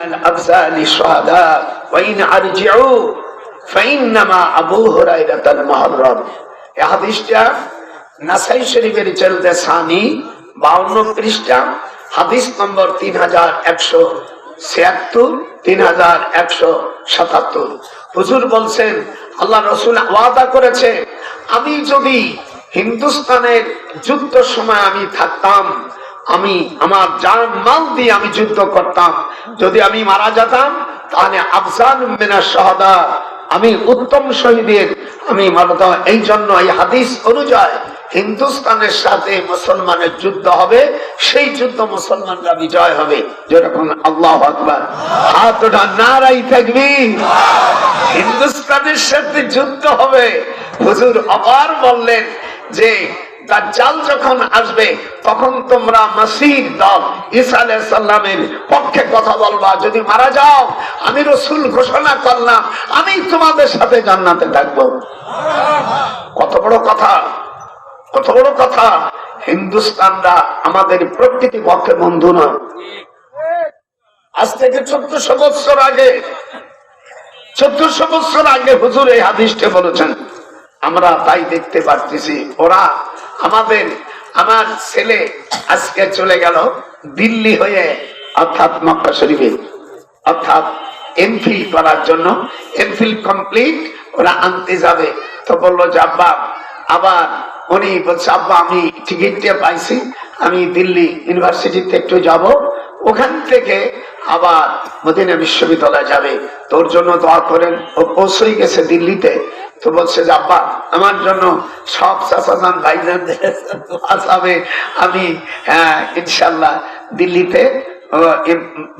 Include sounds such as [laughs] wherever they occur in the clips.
الأبزال الشهداء وإن أرجعوا فإنما أبو هريرة المحرم এই হাদিসটা নাসাই শরীফের চলতে সানি বাউন্ন পৃষ্ঠা হাদিস নম্বর তিন হাজার একশো ছিয়াত্তর তিন হাজার একশো সাতাত্তর হুজুর বলছেন আল্লাহ রসুল ওয়াদা করেছে আমি যদি হিন্দুস্তানের যুদ্ধ সময় আমি থাকতাম আমি আমার জান মাল দিয়ে আমি যুদ্ধ করতাম। যদি আমি মারা যেতাম, তাহলে আফজান মেনা সহদা আমি উত্তম শহীদের। আমি মানতাম এই জন্য এই হাদিস অনুযায়ী হিন্দুস্তানের সাথে মুসলমানের যুদ্ধ হবে, সেই যুদ্ধ মুসলমানরা বিজয় হবে। যেরকম আল্লাহ আকবর। হাত নারাই থাকবি হিন্দুস্তানের সাথে যুদ্ধ হবে। হুজুর আবার বললেন যে দাজ্জাল যখন আসবে, তখন তোমরা মাসির দল ঈসা সালামের পক্ষে কথা বলবা। যদি মারা যাও, আমি রসুল ঘোষণা করলাম, আমি তোমাদের সাথে জান্নাতে থাকব। কত বড় কথা, কত বড় কথা। হিন্দুস্তানরা আমাদের প্রকৃতি পক্ষে বন্ধু নয়। আজ থেকে চোদ্দশো বছর আগে, চোদ্দশো বছর আগে হুজুর এই হাদিসটা বলেছেন। আমরা তাই দেখতে পারতেছি, ওরা আমাদের, আমার ছেলে আজকে চলে গেল দিল্লি হয়ে, অর্থাৎ মক্কা শরীফে। অর্থাৎ এমফিল করার জন্য। এমফিল কমপ্লিট ওরা আনতে যাবে। তো বলল যে, আব্বা, আবার উনি বলছে, আব্বা, আমি টিকিটটা পাইছি, আমি দিল্লি ইউনিভার্সিটিতে একটু যাব। ওখান থেকে আবার মদিনা বিশ্ববিদ্যালয়ে যাবে। তোর জন্য দোয়া করেন। ও পৌঁছেই গেছে দিল্লিতে। তো বলছে যে, আব্বা, আমার জন্য সব চাচাজান ভাইজান আসামে আমি হ্যাঁ ইনশাল্লাহ দিল্লিতে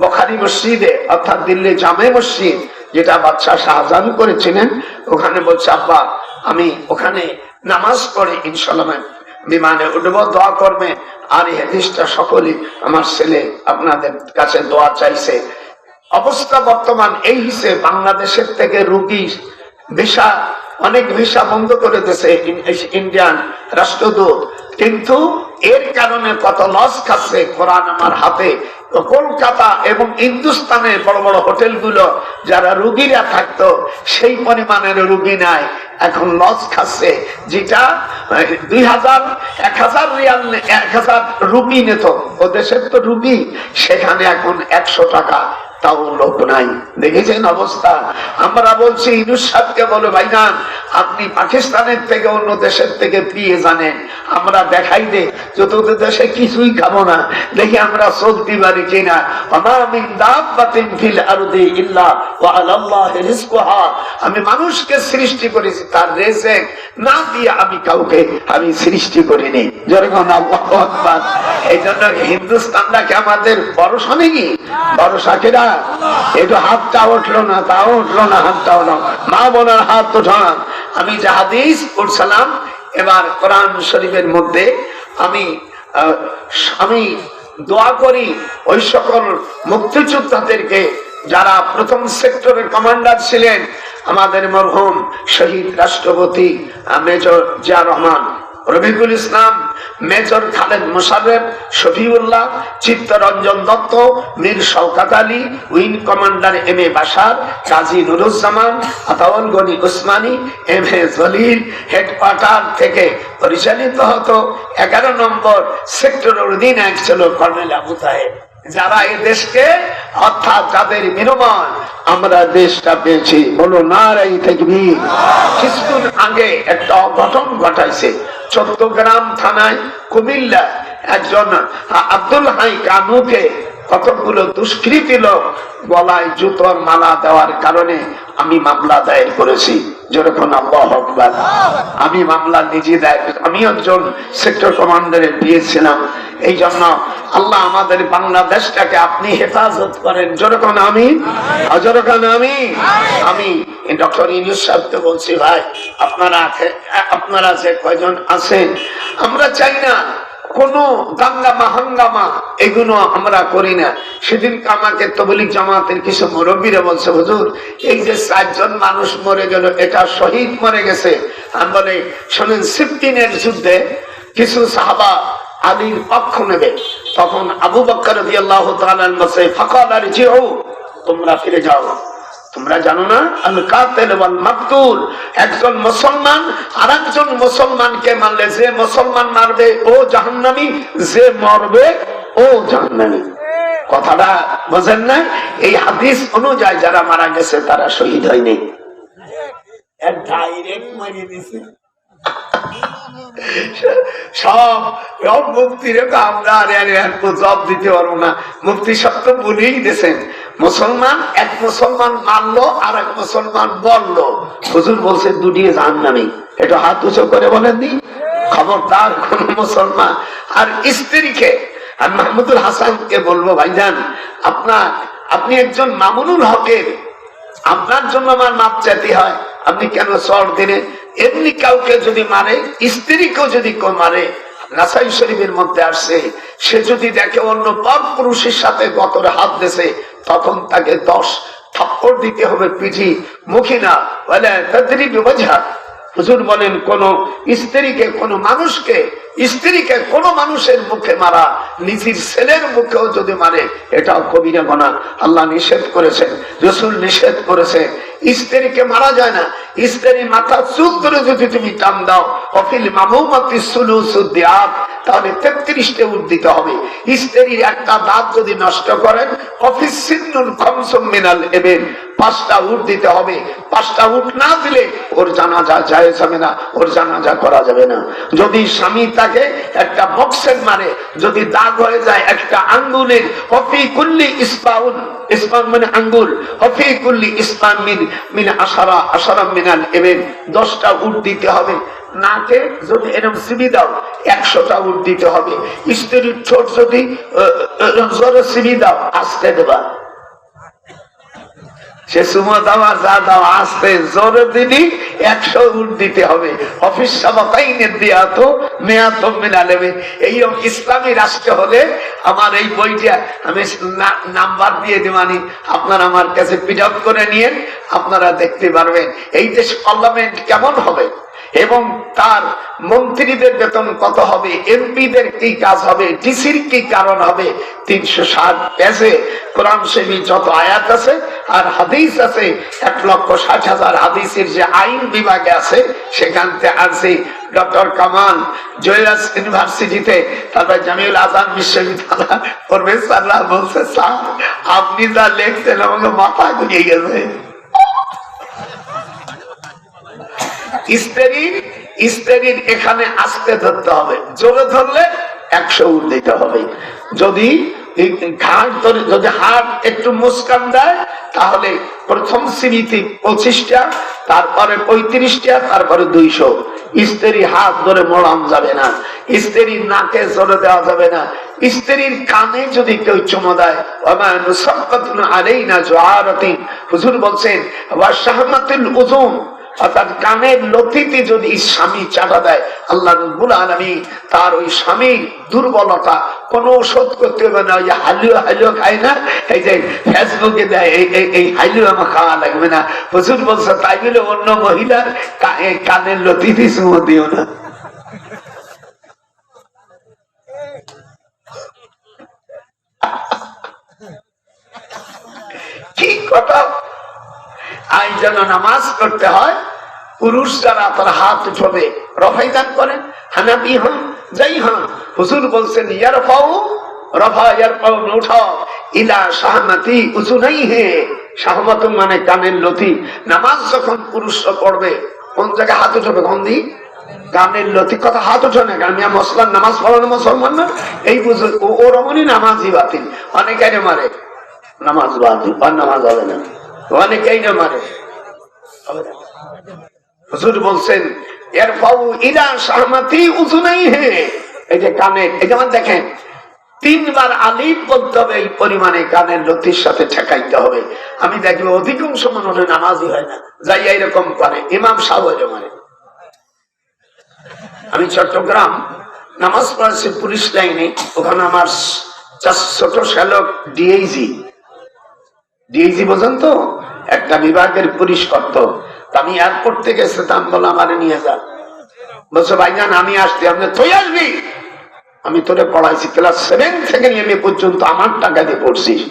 বখারি মসজিদে, অর্থাৎ দিল্লি জামে মসজিদ, যেটা বাচ্চা শাহজাহান করেছিলেন, ওখানে বলছে, আব্বা, আমি ওখানে নামাজ পড়ে ইনশাল্লাহ বিমানে উঠব, দোয়া করবে। আর এই হাদিসটা সকলে আমার ছেলে আপনাদের কাছে দোয়া চাইছে। অবস্থা বর্তমান এই হিসেবে বাংলাদেশের থেকে রুগী ভিসা অনেক ভিসা বন্ধ করে দিয়েছে ইন্ডিয়ান রাষ্ট্রদূত। কিন্তু এর কারণে কত লস খাচ্ছে কোরআন আমার হাতে। কলকাতা এবং হিন্দুস্তানের বড় বড় হোটেলগুলো যারা রুগীরা থাকতো, সেই পরিমাণের রুগী নাই। এখন লস খাচ্ছে। যেটা দুই হাজার, এক হাজার রিয়াল এক হাজার রুগী নিত। ও দেশের তো রুগী, সেখানে এখন একশো টাকা। তাও লোক নাই। দেখেছেন অবস্থা? আমরা বলছি, ইনুস সাহেবকে বলে ভাইজান আপনি পাকিস্তানের থেকে অন্য দেশের থেকে পিয়ে জানেন। আমরা দেখাই দে তোদের দেশে কিছুই খাব না। দেখি আমরা চলতে পারি কিনা। আমি মানুষকে সৃষ্টি করেছি, তার রেজেক না দিয়ে আমি কাউকে আমি সৃষ্টি করিনি। যেরকম এই জন্য হিন্দুস্তানটাকে আমাদের ভরসা নেই? ভরসা কিনা? একটু হাতটা উঠল না, তাও উঠল না হাতটা উঠল মা বোনের হাত উঠান। আমি যে হাদিস পড়ছিলাম, এবার কোরআন শরীফের মধ্যে আমি আমি দোয়া করি ওই সকল মুক্তিযোদ্ধাদেরকে যারা প্রথম সেক্টরের কমান্ডার ছিলেন, আমাদের মরহুম শহীদ রাষ্ট্রপতি major Zia Rahman. Robikul Islam, major Khaled Musharraf Shafiullah, Chittaranjan Dutta, Mir Shawkat Ali, wing commander M A Bashar Kazi Nuruzzaman, Ataul Gani Osmani, M A Jalil, headquarter থেকে পরিচালিত হতো এগারো নম্বর সেক্টরের অধিনায়ক ছিল কর্নেল আবু তাহেব। যারা এই দেশকে, অর্থাৎ যাদের বিনিময় আমরা দেশটা পেয়েছি বলো নারাই থাকবি কিছুদিন আগে একটা অঘটন ঘটাইছে। চট্টগ্রাম থানায় কুমিল্লা একজন আব্দুল হাই কানুকে কতগুলো দুষ্কৃতী লোক গলায় জুতোর মালা দেওয়ার কারণে আমি মামলা দায়ের করেছি। যেরকম আল্লাহ আমি মামলা নিজে দায়ের আমি একজন সেক্টর কমান্ডারে দিয়েছিলাম এই জন্য আল্লাহ আমাদের বাংলাদেশটাকে আপনি হেফাজত করেন। যেরকম আমি যেরকম আমি আমি ডক্টর ইউনুস সাহেবকে বলছি, ভাই, আপনারা আপনারা যে কয়জন আছেন, আমরা চাই না কোন দাঙ্গামা হাঙ্গামা এগুলো আমরা করি না। সেদিন আমাকে তবলিক জামাতের কিছু মুরব্বীরা বলছে, হুজুর, এই যে চারজন মানুষ মরে গেল, এটা শহীদ মরে গেছে। আমি বলে, শোনেন, সিফটিনের যুদ্ধে কিছু সাহাবা আলীর পক্ষ নেবে। তখন আবু বক্কর তোমরা ফিরে যাও। তোমরা জানো না একজন মুসলমান আর একজন মুসলমানকে মারলে যে মুসলমান মারবে, ও জাহান্নামী, যে মরবে, ও জাহান্নামী। কথাটা বোঝেন না এই হাদিস অনুযায়ী যারা মারা গেছে, তারা শহীদ হয়নি। ডাইরেক্ট মারিয়ে দিছে সব সব মুক্তি রেখে আমরা আরে জব দিতে পারব না। মুক্তি তো বলেই দিয়েছেন। মুসলমান, এক মুসলমান মারলো আর এক মুসলমান বলল। হুজুর বলছে দুটিয়ে জান নামি এটা হাত উঁচু করে বলেন দি খবরদার কোন মুসলমান। আর স্ত্রীকে, আর মাহমুদুল হাসানকে বলব, ভাইজান, আপনার, আপনি একজন মামুনুল হকের। আপনার জন্য আমার মাপ চাইতে হয়। আপনি কেন চড় দিনে এমনি কাউকে যদি মারে, স্ত্রীকেও যদি কেউ মারে, নাসাই শরীফের মধ্যে আসছে সে যদি দেখে অন্য পর পুরুষের সাথে গতর হাত দেশে তখন তাকে দশ থাপ্পড় দিতে হবে পিঠি, মুখী না। বলে তাদেরই বোঝা হুজুর বলেন, কোন স্ত্রীকে, কোন মানুষকে স্ত্রীকে কোন মানুষের মুখে মারা, নিজের ছেলের মুখেও যদি মারে, এটাও কবিরা গোনা। আল্লাহ নিষেধ করেছেন, রসুল নিষেধ করেছে। স্ত্রীকে মারা যায় না। স্ত্রী মাথা চুপ করে যদি তুমি টান দাও, অফিল মামুমাতি সুলু সুদ্দিয়াত তাহলে তেত্রিশটে উঠ দিতে হবে। স্ত্রীর একটা দাঁত যদি নষ্ট করেন, অফিস সিন্নুল খমসম মিনাল এবেন পাঁচটা উঠ দিতে হবে। পাঁচটা উঠ না দিলে ওর জানাজা যায় যাবে না, ওর জানাজা করা যাবে না। যদি স্বামী তাকে একটা বক্সের মারে যদি দাগ হয়ে যায়, একটা আঙ্গুলের, হফি কুল্লি ইসপাউন ইসপান মানে আঙ্গুল, হফি কুল্লি ইসপান মিন মিন আশারা আশারা মিনাল এবেন দশটা উঠ দিতে হবে। নাকে যদি এরকম সিবি দাও, একশোটা উঠ দিতে হবে। স্ত্রীর ছোট যদি সিবি দাও, আসতে দেবা। সে সুমো দাও যা দাও, আসতে জোরে দিনই একশো উঠ দিতে হবে। অফিস সাবাতাইনের দিয়া তো মেয়া তো নেবে এই ইসলামী রাষ্ট্র হলে আমার এই বইটা আমি নাম্বার দিয়ে দিবানি আপনারা আমার কাছে পিড করে নিয়ে আপনারা দেখতে পারবেন। এই দেশ পার্লামেন্ট কেমন হবে? এবং তার মন্ত্রীদের বেতন কত হবে, এমপিদের কি কাজ হবে, ডিসির কি কারণ হবে, তিনশো ষাট পেজে কোরআন সেবী যত আয়াত আছে আর হাদিস আছে, এক লক্ষ ষাট হাজার হাদিসের যে আইন বিভাগে আছে সেখান থেকে আছে ডক্টর কামাল জয়রাজ ইউনিভার্সিটিতে। তারপর জামিউল আজাদ বিশ্ববিদ্যালয়। প্রফেসররা বলছে, স্যার, আপনি যা লেখছেন আমাকে মাথা ঘুরিয়ে গেছে। স্ত্রীর স্ত্রীর এখানে আসতে ধরতে হবে। জোরে ধরলে একশো দিতে হবে। যদি যদি হাট একটু মুস্কান দেয়, তাহলে প্রথম শ্রেণীতে পঁচিশটা, তারপরে পঁয়ত্রিশটা, তারপরে দুইশো। স্ত্রী হাত ধরে মোড়ান যাবে না। স্ত্রীর নাকে জোরে দেওয়া যাবে না। স্ত্রীর কানে যদি কেউ চুমো দেয় আরেই না জোয়ারতিন হুজুর বলছেন অর্থাৎ কানের লতিতে যদি স্বামী দেয়, আল্লাহ আলমী তার ওই স্বামীর দুর্বলতা কোন ওষুধ করতে হবে না। ওই খায় না? এই যে ফেসবুকে দেয়, এই আমার খাওয়া লাগবে না। প্রচুর বলছে, তাই বলে অন্য মহিলার কানের লতিতে দিও না। কি কথা? আই যেন নামাজ করতে হয়। পুরুষ যারা তার হাত উঠবে রফাই দান করেন হানাবি হন, যাই হন, হুজুর বলছেন, ইয়ার পাও উঁচু নাই হে মানে লতি। নামাজ যখন হাত উঠবে লতি। কথা হাত নামাজ পড়ানো মুসলমান এই বুঝে, ও রমণী নামাজই বাতিল। অনেকে মারে। নামাজ বাতিল নামাজ হবে না। অনেকেই মারে। হুজুর বলছেন এর নাই হে এই যে কানের, এই যেমন দেখেন, তিনবার বলতে হবে, এই পরিমাণে কানের লতির সাথে ঠেকাইতে হবে। আমি দেখি অধিকাংশ মানুষের নামাজই হয় না, যাই এইরকম করে, ইমাম সাহেব মানে আমি চট্টগ্রাম নামাজ পড়াচ্ছি পুলিশ লাইনে, ওখানে আমার ছোট শ্যালক ডিএইজি ডিএইজি বোঝেন তো? একটা বিভাগের পুলিশ করত। আমি এয়ারপোর্ট থেকে সেতাম বলে আমার নিয়ে যা। বলছে ভাইজান আমি আসছি, আপনি তুই আসবি? আমি তোরে পড়াইছি, ক্লাস সেভেন থেকে নিয়ে পর্যন্ত আমার টাকা দিয়ে পড়ছিস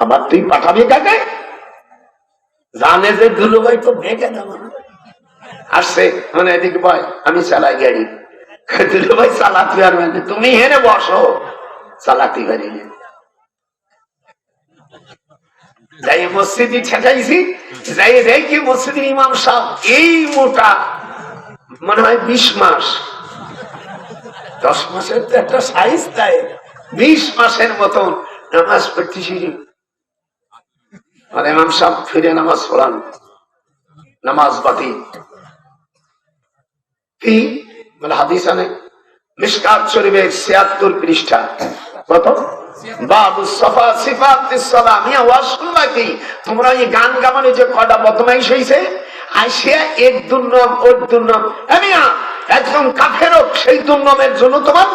আবার তুই পাঠাবি কাকে? জানে যে দুলু ভাই তো ভেঙে দেবো আসছে মানে এদিকে ভাই আমি চালাই গাড়ি। দুলু ভাই, চালাতে পারবে না। তুমি হেনে বসো। চালাতে পারি না যাই মসজিদে ঠেকাইছি, যাই দেখি মসজিদের ইমাম সাহেব এই মোটা, মনে হয় বিশ মাস। দশ মাসের তো একটা সাইজ দেয় বিশ মাসের মতন নামাজ পড়তেছি। আর ইমাম সাহেব ফিরে নামাজ পড়ান, নামাজ বাতি কি? বলে হাদিস আনে, মিসকাত শরীফের ছিয়াত্তর পৃষ্ঠা। কত? সেই জন্য তোমার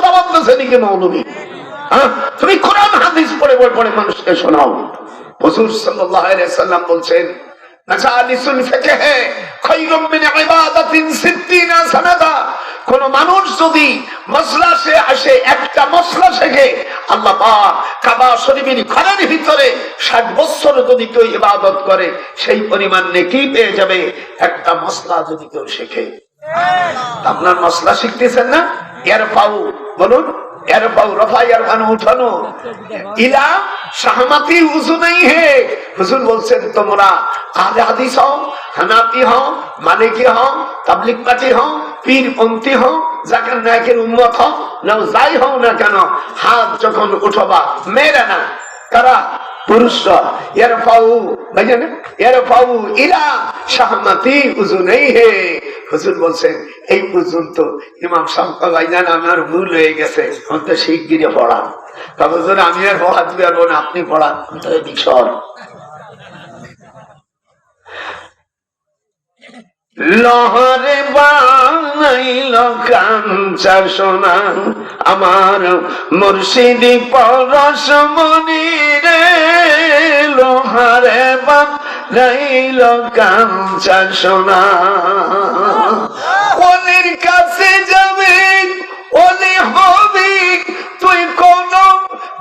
হ্যাঁ? তুমি কোরআন হাদিস পড়ে পড়ে মানুষকে শোনাও। সাল্লাম বলছেন মাজালিসুল ফিকহ খায়রুম মিন ইবাদাতিন 60 সানাদা। কোন মানুষ যদি মসলাসে আসে একটা মসলা শেখে আল্লাহ পাক কাবা শরীফের ঘরের ভিতরে ষাট বছর যদি কেউ ইবাদত করে সেই পরিমাণ নেকি পেয়ে যাবে একটা মশলা যদি কেউ শেখে। আপনার মশলা শিখতেছেন না? এর পাউ বলুন। এর পাউ রফা উঠানো। ইলা শাহমাতি উজু নেই হে। হুজুর বলছেন, তোমরা আহলে হও, হানাফি হও, মালিকি হও তাবলিগ পার্টি হও পীর হও জাকার নায়কের উম্মত হও না যাই হও না কেন, হাত যখন উঠবা, মেরে না। কারা? পুরুষরা। এর পাউ বুঝলেন এর পাউ ইলা শাহমাতি উজু নেই হে। হুজুর বলছেন, এই পর্যন্ত ইমাম সাহেব ভাইজান আমার ভুল হয়ে গেছে তো শিগগিরে পড়ান। তবে হুজুর, আমি আর পড়াতে পারব না, আপনি পড়ান সর লহরে বানাইল কাঞ্চা সোনা, আমার মুর্শিদি পরশ মনি রে লোহারে বানাইল কাঞ্চা সোনা। অলির কাছে যাবে, অলি হবি, তুই কোন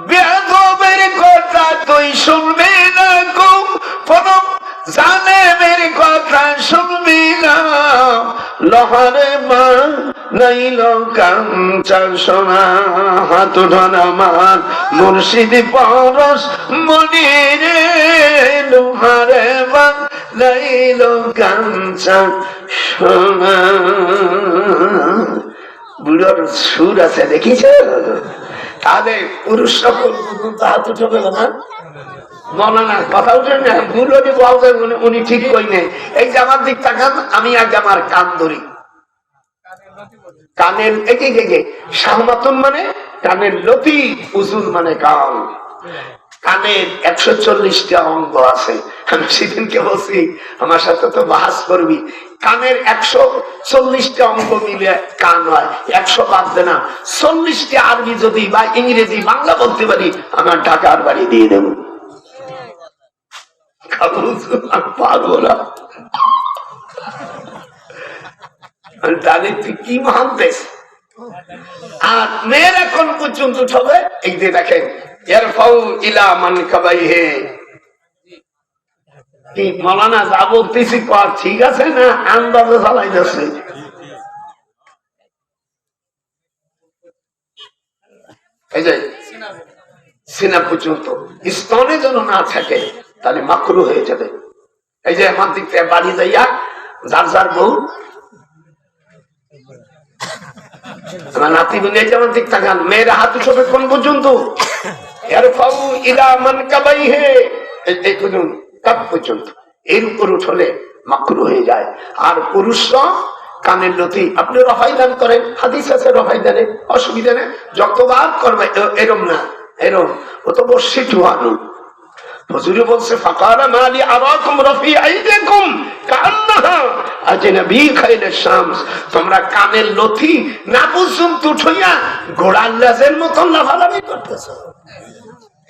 বেদবের কথা তুই শুনবি না গো। জানে মেরি কথা শুনবি না। লহারে মা নাইল কাঞ্চা সোনা। হাত ধন আমার মুর্শিদ পরশ, মনি বুড়োর সুর আছে তাহলে পুরুষ সকল হাত কথা উঠে না? উনি- ঠিক কই নেই। এই যে আমার দিক আমি আগে আমার কান ধরি। কানের একে শাহমাতুন মানে কানের লতি উজুল মানে কান। কানের একশো চল্লিশটা অঙ্গ আছে। আমি সেদিনকে বলছি, আমার সাথে তো বাহাস করবি। কানের একশো চল্লিশটা অঙ্গ মিলে কান হয়, একশো বাদ দে না। চল্লিশটি আরবি যদি বা ইংরেজি, বাংলা বলতে পারি, আমার ঢাকার বাড়ি দিয়ে দেবো। পারব না। তাহলে তুই কি মহান্তেস আর মেয়ের এখন পর্যন্ত হবে, এই যে দেখেন যা যে, সিনা পর্যন্ত। স্তনে যেন না থাকে, তাহলে মাকরু হয়ে যাবে। এই যে, আমার দিক থেকে বাড়ি যাইয়া, যার যার বউ। আমার নাতি বোন এই যেমন দিক থাকান মেয়েরা হাত উঠবে কোন পর্যন্ত? এর উপর উঠলে মাকরু হয়ে যায়। আর পুরুষরা কানের লতি, আপনি করেন, হাদিস আছে অসুবিধা নেই, যতবার করবে এরম না, এরম। ও তো শামস। তোমরা কানের না পর্যন্ত উঠাইয়া ঘোড়ার মতন লাফালাফি করতেছো।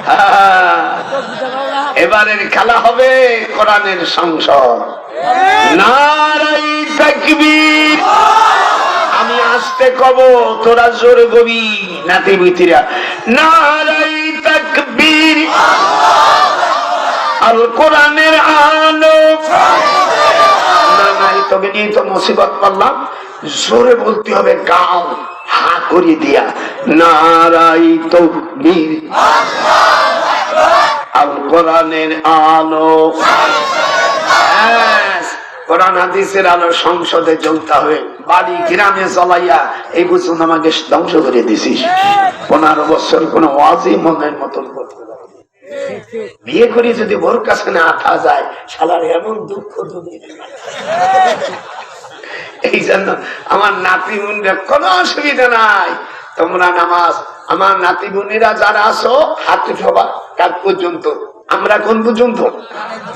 [laughs] এবারের খেলা হবে কোরআনের সংসদ। নারাই তাকবীর। আমি আসতে কব তোরা জোর গবি নাতি বুতিরা নারাই তাকবীর। আল কোরআনের আলো না তবে নিয়ে তো মুসিবত পারলাম জোরে বলতে হবে গাও হা করে দিয়া। নারাই তকবীর। আল কোরআনের আলো। কোরআন হাদিসের আলো সংসদে হবে বাড়ি গ্রামে জ্বলাইয়া এই বুঝুন আমাকে ধ্বংস করে দিছিস। পনেরো বছর কোন ওয়াজি মনের মতন করতে বিয়ে যদি ওর কাছে না আঠা যায়, শালার এমন দুঃখ এই জন্য আমার নাতি বোনরা কোনো অসুবিধা নাই। তোমরা নামাজ, আমার নাতি বোনেরা যারা আছো, হাতে সবা কাজ পর্যন্ত আমরা কোন পর্যন্ত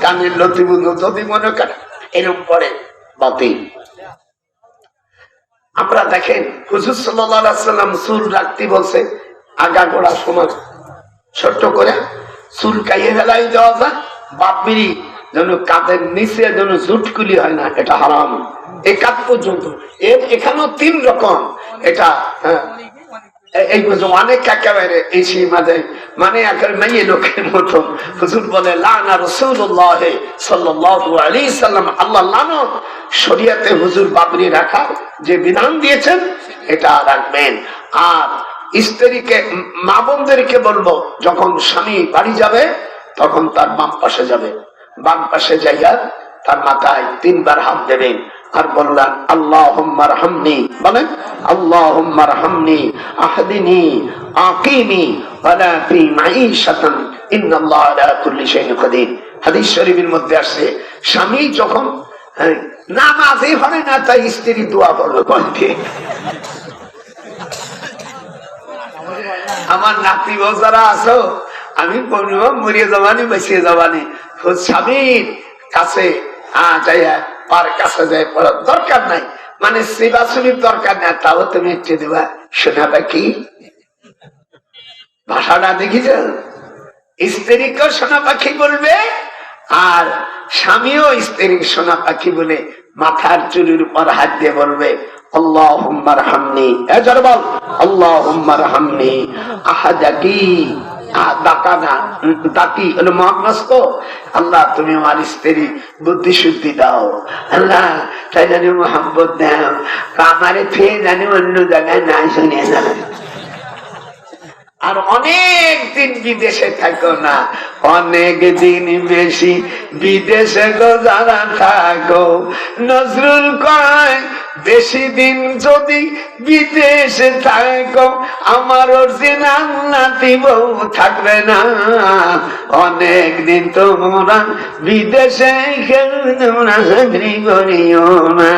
কানের লতি বন্ধু যদি মনে করে এরকম পরে বাতি। আমরা দেখেন হুজুর সাল্লাম চুল রাখতে বলছে আগা গোড়া সমান। ছোট্ট করে চুল কাইয়ে ফেলাই দেওয়া যায় বাপিরি যেন কাঁধের নিচে যেন জুটকুলি হয় না এটা হারাম। এ কাঁধ পর্যন্ত। এর এখানেও তিন রকম। এটা হ্যাঁ, এই অনেক একেবারে এই মানে মেয়ে লোকের মতো। হুজুর বলে, লানা রসুল্লাহ সাল্লাম, আল্লাহ লানো হুজুর বাবরি রাখা, যে বিধান দিয়েছেন, এটা রাখবেন। আর স্ত্রীকে মা বোনদেরকে বলব, যখন স্বামী বাড়ি যাবে, তখন তার বাম পাশে যাবে। বাম পাশে যাইয়া তার মাথায় তিনবার হাত দেবেন। আর বললেন আল্লাহ হামনি বলেন আল্লাহ হামনি যখন হ্যাঁ, আমার নাতি যারা আছো আমি বলব মরিয়ে যাবানি বেঁচিয়ে যাবানি। স্বামীর কাছে আহ পার কাছে যাই পড়ার দরকার নাই। মানে সেবা দরকার নাই, তাও তুমি একটু দেবা। শোনাবা কি? ভাষাটা দেখিছ? স্ত্রীকেও সোনা পাখি বলবে, আর স্বামীও স্ত্রী সোনা পাখি বলে মাথার চুরির উপর হাত দিয়ে বলবে আল্লাহ হুম্মার হামনি। এজার বল আল্লাহ হুম্মার হামনি আহাদাকি। ডাকি হলো মহানাস তো আল্লাহ, তুমি আমার স্ত্রী, বুদ্ধি শুদ্ধি দাও। আল্লাহ, তাই জানি মোহাম্মত দাও। আমারে ফের জানি অন্য জায়গায় নাই শুনে না। আর অনেক দিন বিদেশে থাকো না। অনেক দিন বেশি বিদেশে গো যারা থাকো। নজরুল কয়, বেশি দিন যদি বিদেশে থাকো, আমার অরিজিনাল নাতি বউ থাকবে না। অনেক দিন তোমরা বিদেশে তোমরা চাকরি না।